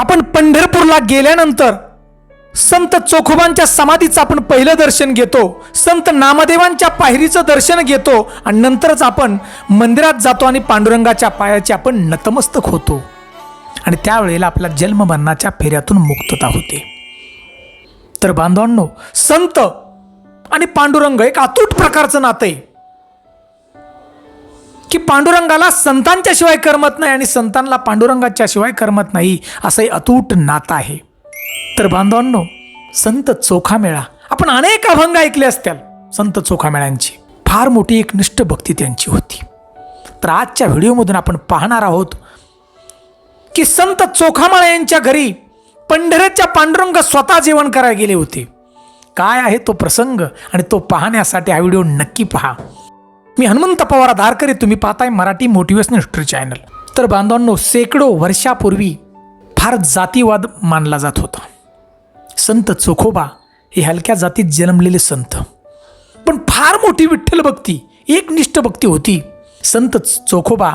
आपण पंढरपूरला गेल्यानंतर संत चोखोबांच्या समाधीचं आपण पहिलं दर्शन घेतो संत नामदेवांच्या पायरीचं दर्शन घेतो आणि नंतरच आपण मंदिरात जातो आणि पांडुरंगाच्या पायाचे आपण नतमस्तक होतो. आणि त्यावेळेला आपल्या जन्ममरणाच्या फेऱ्यातून मुक्तता होते. तर बांधवांनो संत आणि पांडुरंग एक अतूट प्रकारचं नातं आहे. पांडुरंगाला संतांच्या शिवाय करमत नाही आणि संतांना पांडुरंगाच्या शिवाय करमत नाही असं अतूट नातं आहे. तर बांधवांनो संत चोखामेळा आपण अनेक अभंग ऐकले असतील संत चोखामेळ्यांची फार मोठी एक निष्ठ भक्ती त्यांची होती. तर आजच्या व्हिडिओमधून आपण पाहणार आहोत की संत चोखामाळा यांच्या घरी पंढरेच्या पांडुरंग स्वतः जेवण करायला गेले होते. काय आहे तो प्रसंग आणि तो पाहण्यासाठी हा व्हिडिओ नक्की पहा. मी हनुमंत पवार धारकरी तुम्ही पाहताय मराठी मोटिवेशनल हिस्ट्री चॅनल तर बांधवांनो शेकडो वर्षापूर्वी फार जातीवाद मानला जात होता. संत चोखोबा हे हलक्या जातीत जन्मलेले संत. पण फार मोठी विठ्ठल भक्ती एकनिष्ठ भक्ती होती. संत चोखोबा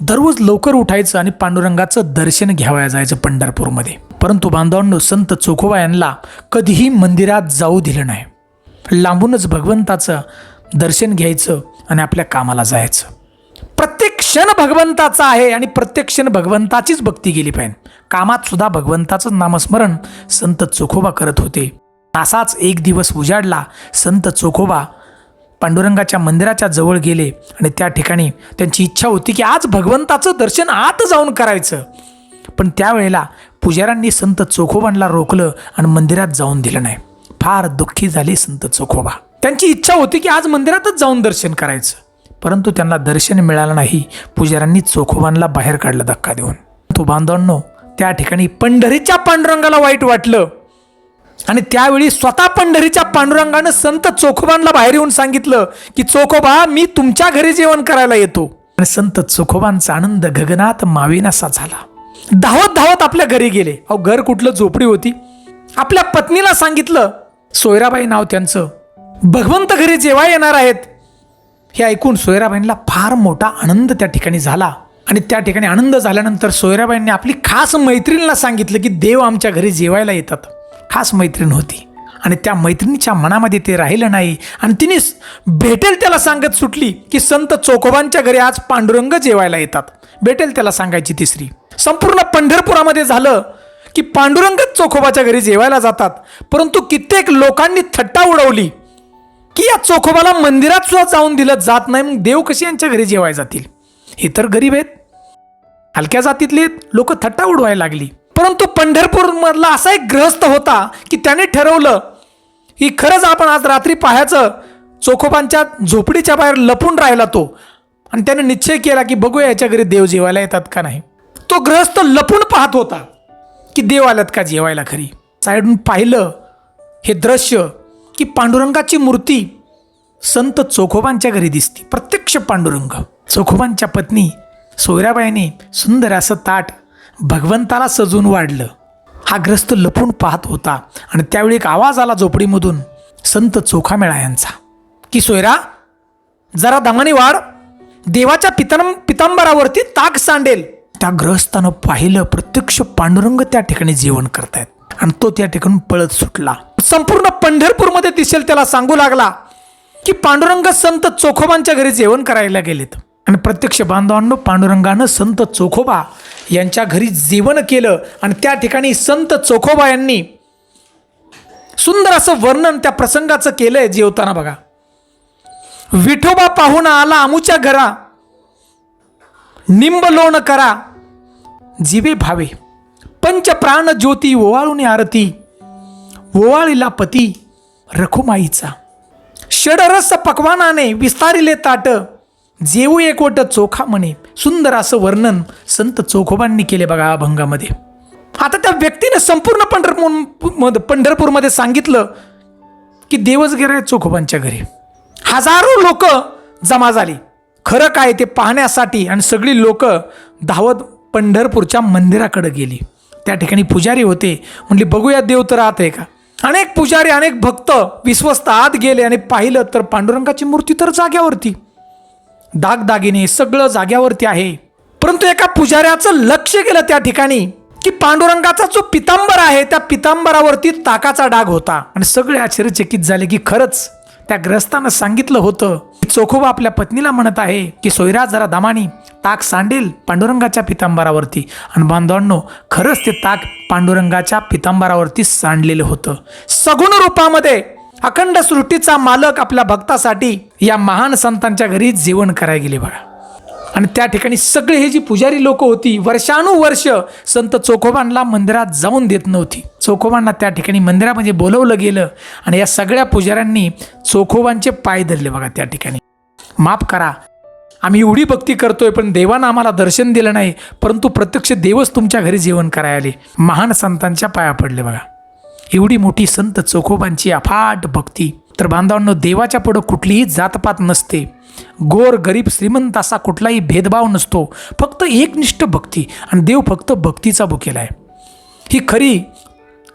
दररोज लवकर उठायचं आणि पांडुरंगाचं दर्शन घ्यावया जायचं पंढरपूरमध्ये. परंतु बांधवांनो संत चोखोबा यांना कधीही मंदिरात जाऊ दिलं नाही. लांबूनच भगवंताचं दर्शन घ्यायचं आणि आपल्या कामाला जायचं. प्रत्येक क्षण भगवंताचा आहे आणि प्रत्येक क्षण भगवंताचीच भक्ती गेली पाहिजे. कामात सुद्धा भगवंताचं नामस्मरण संत चोखोबा करत होते. असाच एक दिवस उजाडला संत चोखोबा पांडुरंगाच्या मंदिराच्या जवळ गेले आणि त्या ठिकाणी त्यांची इच्छा होती की आज भगवंताचं दर्शन आत जाऊन करायचं. पण त्यावेळेला पुजाऱ्यांनी संत चोखोबांना रोखलं आणि मंदिरात जाऊन दिलं नाही. फार दुःखी झाले संत चोखोबा. त्यांची इच्छा होती की आज मंदिरातच जाऊन दर्शन करायचं. परंतु त्यांना दर्शन मिळालं नाही. पुजाऱ्यांनी चोखोबांना बाहेर काढलं धक्का देऊन. तो बांधवांनो त्या ठिकाणी पंढरीच्या पांडुरंगाला वाईट वाटलं. आणि त्यावेळी स्वतः पंढरीच्या पांडुरंगानं संत चोखोबांना बाहेर येऊन सांगितलं की चोखोबा मी तुमच्या घरी जेवण करायला येतो. आणि संत चोखोबांचा आनंद गगनात माविनासा झाला. धावत धावत आपल्या घरी गेले. अहो घर कुठलं झोपडी होती. आपल्या पत्नीला सांगितलं सोयराबाई नाव त्यांचं. भगवंत घरी जेव्हा येणार आहेत हे ऐकून सोयराबाईंना फार मोठा आनंद त्या ठिकाणी झाला. आणि त्या ठिकाणी आनंद झाल्यानंतर सोयराबाईंनी आपली खास मैत्रिणीला सांगितलं की देव आमच्या घरी जेवायला येतात. खास मैत्रीण होती. आणि त्या मैत्रिणीच्या मनामध्ये ते राहिलं नाही. आणि तिने भेटेल त्याला सांगत सुटली की संत चोकोबांच्या घरी आज पांडुरंग जेवायला येतात. भेटेल त्याला सांगायची तिसरी. संपूर्ण पंढरपुरामध्ये झालं की पांडुरंगच चोखोबाच्या घरी जेवायला जातात. परंतु कित्येक लोकांनी थट्टा उडवली. की या चोखोबाला मंदिरात सुद्धा जाऊन दिलं जात नाही मग देव कशी यांच्या घरी जेवाय जातील? हे तर गरीब आहेत. हलक्या जातीतले लोक थट्टा उडवायला लागली. परंतु पंढरपूर मधला असा एक ग्रहस्थ होता की त्याने ठरवलं की खरंच आपण आज रात्री पाहायचं चोखोबांच्या झोपडीच्या बाहेर लपून राहिला तो. आणि त्याने निश्चय केला की बघूया याच्या घरी देव जेवायला येतात का नाही. तो ग्रहस्थ लपून पाहत होता की देव आल्यात का जेवायला खरी. साईडून पाहिलं हे दृश्य की पांडुरंगाची मूर्ती संत चोखोबांच्या घरी दिसती प्रत्यक्ष पांडुरंग. चोखोबांच्या पत्नी सोयराबाईने सुंदर असं ताट भगवंताला सजून वाढलं. हा ग्रस्त लपून पाहत होता आणि त्यावेळी एक आवाज आला झोपडीमधून संत चोखामेळा यांचा. की सोयरा जरा दमाने वाढ. देवाच्या पितम पितांबरावरती ताक सांडेल. त्या ग्रहस्थानं पाहिलं प्रत्यक्ष पांडुरंग त्या ठिकाणी जेवण करतायत. आणि तो त्या ठिकाणी पळत सुटला. संपूर्ण पंढरपूरमध्ये दिसेल त्याला सांगू लागला की पांडुरंग संत चोखोबांच्या घरी जेवण करायला गेलेत. आणि प्रत्यक्ष बांधवांनो पांडुरंगानं संत चोखोबा यांच्या घरी जेवण केलं आणि त्या ठिकाणी संत चोखोबा यांनी सुंदर असं वर्णन त्या प्रसंगाचं केलंय जेवताना बघा. विठोबा पाहुणा आला आमूच्या घरा. निंब लोण करा. जीवे भावे. पंच प्राण ज्योती ओवाळून आरती. ओवाळीला पती रखुमाईचा. षडरस पकवानाने विस्तारिले ताट. जेऊ एकवट चोखा म्हणे. सुंदर असं वर्णन संत चोखोबांनी केले बघा अभंगामध्ये. आता त्या व्यक्तीने संपूर्ण पंढरपूर पंढरपूरमध्ये सांगितलं की देवच गेले चोखोबांच्या घरी. हजारो लोक जमा झाली. खरं काय ते पाहण्यासाठी आणि सगळी लोक धावत पंढरपूरच्या मंदिराकडे गेली. त्या ठिकाणी पुजारी होते. म्हणले बघूया देव तर आत आहे का? अनेक पुजारी अनेक भक्त विश्वस्त आत गेले आणि पाहिलं तर पांडुरंगाची मूर्ती तर जाग्यावरती. दागदागिने सगळं जाग्यावरती आहे. परंतु एका पुजाऱ्याचं लक्ष गेलं त्या ठिकाणी की पांडुरंगाचा जो पितांबर आहे त्या पितांबरावरती ताकाचा डाग होता. आणि सगळे आश्चर्यचकित झाले की खरंच त्या ग्रस्तानं सांगितलं होतं चोखोबा आपल्या पत्नीला म्हणत आहे की सोयराज जरा दमानी. ताक सांडेल पांडुरंगाच्या पितांबरावरती. आणि बांधवांनो खरंच ते ताक पांडुरंगाच्या पितांबरावरती सांडलेलं होतं. सगुण रूपामध्ये अखंड सृष्टीचा मालक आपल्या भक्तासाठी या महान संतांच्या घरी जेवण करायला गेले बघा. आणि त्या ठिकाणी सगळे हे जी पुजारी लोक होती वर्षानुवर्ष संत चोखोबांना मंदिरात जाऊन देत नव्हती. चोखोबांना त्या ठिकाणी मंदिरामध्ये बोलवलं गेलं आणि या सगळ्या पुजाऱ्यांनी चोखोबांचे पाय धरले बघा त्या ठिकाणी. माफ करा आम्ही एवढी भक्ती करतोय पण देवानं आम्हाला दर्शन दिलं नाही परंतु प्रत्यक्ष देवच तुमच्या घरी जेवण करायला आले. महान संतांच्या पाया पडले बघा. एवढी मोठी संत चोखोबांची अफाट भक्ती. तर बांधवांनो देवाच्या पुढं कुठलीही जातपात नसते. गोर गरीब श्रीमंत असा कुठलाही भेदभाव नसतो. फक्त एकनिष्ठ भक्ती आणि देव फक्त भक्तीचा बुकेला आहे. ही खरी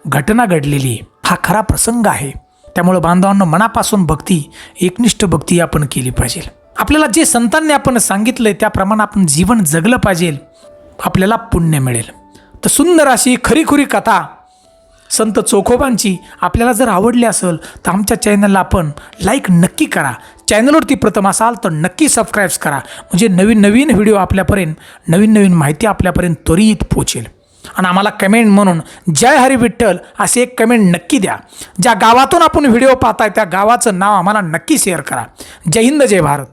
घटना घडलेली आहे. हा खरा प्रसंग आहे. त्यामुळं बांधवांनो मनापासून भक्ती एकनिष्ठ भक्ती आपण केली पाहिजे. आपल्याला जे संतांनी आपण सांगितलं आहे त्याप्रमाणे आपण जीवन जगलं पाहिजे. आपल्याला पुण्य मिळेल. तर सुंदर अशी खरीखुरी कथा संत चोखोबांची आपल्याला जर आवडली असेल तर आमच्या चॅनलला आपण लाईक नक्की करा. चॅनलवरती प्रथम असाल तर नक्की सबस्क्राईब्स करा. म्हणजे नवीन नवीन व्हिडिओ आपल्यापर्यंत नवीन नवीन माहिती आपल्यापर्यंत त्वरित पोचेल आणि आम्हाला कमेंट म्हणून जय हरी विठ्ठल असे एक कमेंट नक्की द्या. ज्या गावातून आपण व्हिडिओ पाहताय त्या गावाचं नाव आम्हाला नक्की शेअर करा. जय हिंद जय भारत.